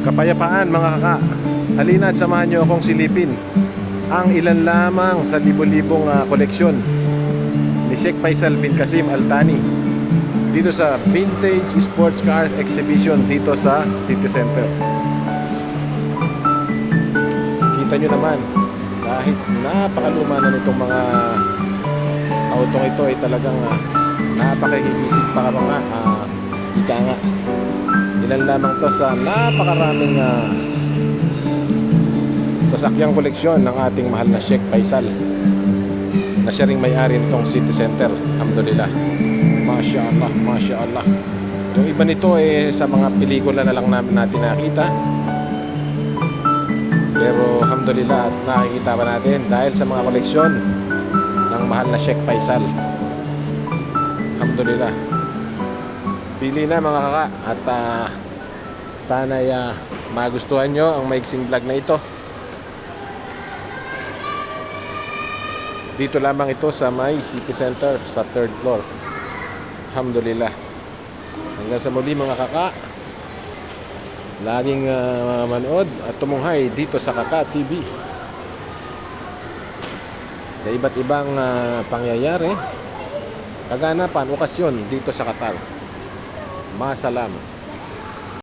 Kapayapaan mga kaka. Halina at samahan niyo akong silipin ang ilan lamang sa libo-libong ah, koleksyon ni Sheikh Faisal bin Kasim Altani dito sa Vintage Sports Car Exhibition dito sa City Center. Kita nyo naman, kahit napakaluma na nitong mga autong ito ay talagang uh, napakahihisig pa ka mga uh, ika nga. Ilan lamang to sa napakaraming ah, sasakyang koleksyon ng ating mahal na Sheikh Faisal na siya ring may-ari nitong City Center. Alhamdulillah. Masya Allah, Masya Allah. Yung iba nito eh sa mga pelikula na lang namin natin nakita. Pero alhamdulillah at nakikita pa natin dahil sa mga koleksyon ng mahal na Sheikh Faisal. Alhamdulillah. Pili na mga kaka at ah, sana uh, magustuhan nyo ang maiksing vlog na ito. Dito lamang ito sa may City Center sa third floor. Alhamdulillah. Hanggang sa muli mga kaka. Laging ah, manood at tumunghay dito sa Kaka TV. Sa iba't ibang ah, pangyayari, kaganapan, okasyon dito sa Qatar. Masalam.